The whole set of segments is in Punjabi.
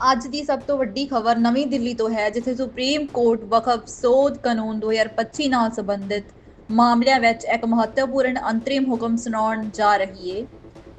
ਅੱਜ ਦੀ ਸਭ ਤੋਂ ਵੱਡੀ ਖਬਰ ਨਵੀਂ ਦਿੱਲੀ ਤੋਂ ਹੈ ਜਿੱਥੇ ਸੁਪਰੀਮ ਕੋਰਟ ਵਕਫ ਸੋਧ ਕਾਨੂੰਨ 2025 ਨਾਲ ਸੰਬੰਧਿਤ ਮਾਮਲਿਆਂ ਵਿੱਚ ਇੱਕ ਮਹੱਤਵਪੂਰਨ ਅੰਤਰਿਮ ਹੁਕਮ ਸੁਣਾਉਣ ਜਾ ਰਹੀ ਹੈ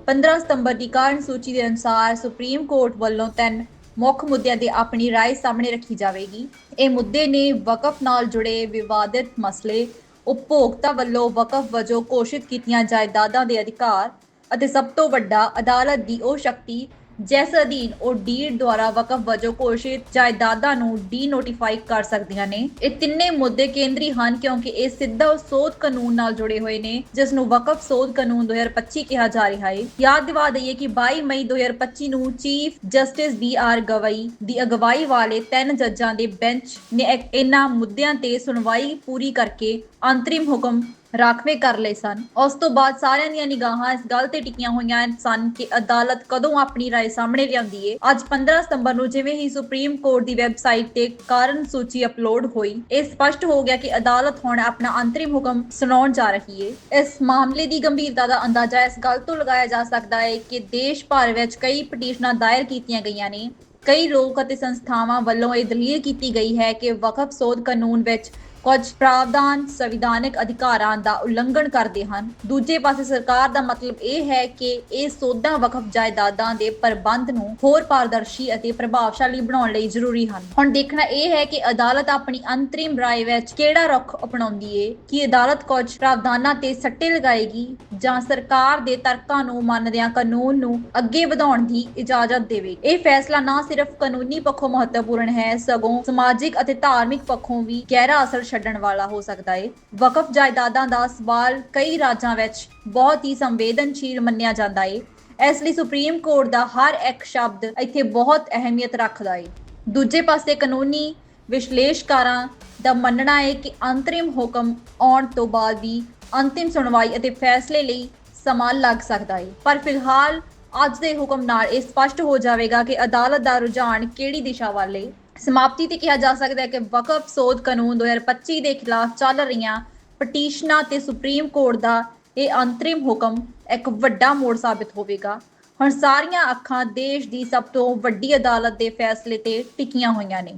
15 ਸਤੰਬਰ ਦੀ ਕਾਰਨ ਸੂਚੀ ਦੇ ਅਨੁਸਾਰ ਸੁਪਰੀਮ ਕੋਰਟ ਵੱਲੋਂ ਤਿੰਨ ਮੁੱਖ ਮੁੱਦਿਆਂ ਤੇ ਆਪਣੀ رائے ਸਾਹਮਣੇ ਰੱਖੀ ਜਾਵੇਗੀ ਇਹ ਮੁੱਦੇ ਨੇ ਵਕਫ ਨਾਲ ਜੁੜੇ ਵਿਵਾਦਿਤ ਮਸਲੇ ਉਪਭੋਗਤਾ ਵੱਲੋਂ ਵਕਫ ਵਜੋਂ ਘੋਸ਼ਿਤ ਕੀਤੀਆਂ ਜਾਇਦਾਦਾਂ ਦੇ ਅਧਿਕਾਰ ਅਤੇ ਸਭ ਤੋਂ ਵੱਡਾ ਅਦਾਲਤ ਦੀ ਉਹ ਸ਼ਕਤੀ ਜਿਸ ਅਧੀਨ ਉਹ ਡੀਡ ਦੁਆਰਾ ਵਕਫ ਵਜੋਂ ਘੋਸ਼ਿਤ ਜਾਇਦਾਦਾਂ ਨੂੰ ਡੀ ਨੋਟੀਫਾਈ ਕਰ ਸਕਦੀਆਂ ਨੇ। ਇਹ ਤਿੰਨੇ ਮੁੱਦੇ ਕੇਂਦਰੀ ਹਨ ਕਿਉਂਕਿ ਇਹ ਸਿੱਧਾ ਸੋਧ ਕਾਨੂੰਨ ਨਾਲ ਜੁੜੇ ਹੋਏ ਨੇ ਜਿਸ ਨੂੰ ਵਕਫ ਸੋਧ ਕਾਨੂੰਨ 2025 ਕਿਹਾ ਜਾ ਰਿਹਾ ਹੈ। ਯਾਦ ਦਿਵਾ ਦਈਏ ਕਿ 22 ਮਈ 2025 ਨੂੰ chief justice B R Gavai ਦੀ ਅਗਵਾਈ ਵਾਲੇ ਤਿੰਨ ਜੱਜਾਂ ਦੇ ਬੈਂਚ ਨੇ ਇੱਕ- ਇਹਨਾਂ ਮੁੱਦਿਆਂ ਤੇ ਸੁਣਵਾਈ ਪੂਰੀ ਕਰਕੇ ਅੰਤਰਿਮ ਹੁਕਮ ਰਾਖਵੇਂ ਕਰ ਲਏ ਸਨ ਉਸ ਤੋਂ ਬਾਅਦ ਸਾਰਿਆਂ ਦੀਆਂ ਨਿਗਾਹਾਂ ਇਸ ਗੱਲ ਤੇ ਟਿਕੀਆਂ ਹੋਈਆਂ ਸਨ ਕਿ ਅਦਾਲਤ ਕਦੋਂ ਆਪਣੀ رائے ਸਾਹਮਣੇ ਲਿਆਉਂਦੀ ਏ ਅੱਜ 15 ਸਤੰਬਰ ਨੂੰ ਜਿਵੇਂ ਹੀ ਸੁਪਰੀਮ ਕੋਰਟ ਦੀ ਵੈਬਸਾਈਟ ਤੇ ਕਾਰਨ ਸੂਚੀ ਅਪਲੋਡ ਹੋਈ ਇਹ ਸਪਸ਼ਟ ਹੋ ਗਿਆ ਕਿ ਅਦਾਲਤ ਹੁਣ ਆਪਣਾ ਅੰਤਰਿਮ ਹੁਕਮ ਸੁਣਾਉਣ ਜਾ ਰਹੀ ਏ ਇਸ ਮਾਮਲੇ ਦੀ ਗੰਭੀਰਤਾ ਦਾ ਅੰਦਾਜ਼ਾ ਇਸ ਗੱਲ ਤੋਂ ਲਗਾਇਆ ਜਾ ਸਕਦਾ ਹੈ ਕਿ ਦੇਸ਼ ਭਰ ਵਿੱਚ ਕਈ ਪਟੀਸ਼ਨਾਂ ਦਾਇਰ ਕੀਤੀਆਂ ਗਈਆਂ ਨੇ ਕਈ ਲੋਕ ਅਤੇ ਸੰਸਥਾਵਾਂ ਵੱਲੋਂ ਇਹ ਦਲੀਲ ਕੀਤੀ ਗਈ ਹੈ ਕਿ ਵਕਫ ਸੋਧ ਕਾਨੂੰਨ ਵਿੱਚ ਕੁਝ ਪ੍ਰਾਵਧਾਨ ਸੰਵਿਧਾਨਕ ਅਧਿਕਾਰਾਂ ਦਾ ਉਲੰਘਣ ਕਰਦੇ ਹਨ। ਦੂਜੇ ਪਾਸੇ ਸਰਕਾਰ ਦਾ ਮਤਲਬ ਇਹ ਹੈ ਕਿ ਇਹ ਸੋਧਾਂ ਵਕਫ ਜਾਇਦਾਦਾਂ ਦੇ ਪ੍ਰਬੰਧ ਨੂੰ ਹੋਰ ਪਾਰਦਰਸ਼ੀ ਅਤੇ ਪ੍ਰਭਾਵਸ਼ਾਲੀ ਬਣਾਉਣ ਲਈ ਜ਼ਰੂਰੀ ਹਨ। ਹੁਣ ਦੇਖਣਾ ਇਹ ਹੈ ਕਿ ਅਦਾਲਤ ਆਪਣੀ ਅੰਤਰਿਮ ਰਾਏ ਵਿੱਚ ਕਿਹੜਾ ਰੁਖ ਅਪਣਾਉਂਦੀ ਏ? ਕਿ ਅਦਾਲਤ ਕੁਝ ਪ੍ਰਾਵਧਾਨਾਂ ਤੇ ਸੱਟੇ ਲਗਾਏਗੀ ਜਾਂ ਸਰਕਾਰ ਦੇ ਤਰਕਾਂ ਨੂੰ ਮੰਨਦਿਆਂ ਕਾਨੂੰਨ ਨੂੰ ਅੱਗੇ ਵਧਾਉਣ ਦੀ ਇਜਾਜ਼ਤ ਦੇਵੇਗੀ ਇਹ ਫੈਸਲਾ ਨਾ ਸਿਰਫ ਕਾਨੂੰਨੀ ਪੱਖੋਂ ਮਹੱਤਵਪੂਰਨ ਹੈ, ਸਗੋਂ ਸਮਾਜਿਕ ਅਤੇ ਧਾਰਮਿਕ ਪੱਖੋਂ ਵੀ ਗਹਿਰਾ ਅਸਰ ਛੱਡਣ ਵਾਲਾ ਹੋ ਸਕਦਾ ਹੈ ਵਕਫ ਜਾਇਦਾਦਾਂ ਦਾ ਸਵਾਲ ਕਈ ਰਾਜਾਂ ਵਿੱਚ ਬਹੁਤ ਹੀ ਸੰਵੇਦਨਸ਼ੀਲ ਮੰਨਿਆ ਜਾਂਦਾ ਹੈ ਇਸ ਲਈ ਸੁਪਰੀਮ ਕੋਰਟ ਦਾ ਹਰ ਇੱਕ ਸ਼ਬਦ ਇੱਥੇ ਬਹੁਤ ਅਹਿਮੀਅਤ ਰੱਖਦਾ ਏ। ਦੂਜੇ ਪਾਸੇ ਕਾਨੂੰਨੀ ਵਿਸ਼ਲੇਸ਼ਕਾਰਾਂ ਦਾ ਮੰਨਣਾ ਹੈ ਕਿ ਅੰਤਰਿਮ ਹੁਕਮ ਆਉਣ ਤੋਂ ਬਾਅਦ ਵੀ ਅੰਤਿਮ ਸੁਣਵਾਈ ਅਤੇ ਫੈਸਲੇ ਲਈ ਸਮਾਂ ਲੱਗ ਸਕਦਾ ਹੈ ਪਰ ਫਿਲਹਾਲ ਅੱਜ ਦੇ ਹੁਕਮ ਨਾਲ ਇਹ ਸਪਸ਼ਟ ਹੋ ਜਾਵੇਗਾ ਕਿ ਅਦਾਲਤ ਦਾ ਰੁਝਾਨ ਕਿਹੜੀ ਦਿਸ਼ਾ ਵੱਲ ਹੈ ਸਮਾਪਤੀ ਤੇ ਕਿਹਾ ਜਾ ਸਕਦਾ ਹੈ ਕਿ ਵਕਫ ਸੋਧ ਕਾਨੂੰਨ 2025 ਦੇ ਖਿਲਾਫ ਚੱਲ ਰਹੀਆਂ ਪਟੀਸ਼ਨਾਂ ਤੇ ਸੁਪਰੀਮ ਕੋਰਟ ਦਾ ਇਹ ਅੰਤਰਿਮ ਹੁਕਮ ਇੱਕ ਵੱਡਾ ਮੋੜ ਸਾਬਿਤ ਹੋਵੇਗਾ। ਹੁਣ ਸਾਰੀਆਂ ਅੱਖਾਂ ਦੇਸ਼ ਦੀ ਸਭ ਤੋਂ ਵੱਡੀ ਅਦਾਲਤ ਦੇ ਫੈਸਲੇ ਤੇ ਟਿਕੀਆਂ ਹੋਈਆਂ ਨੇ।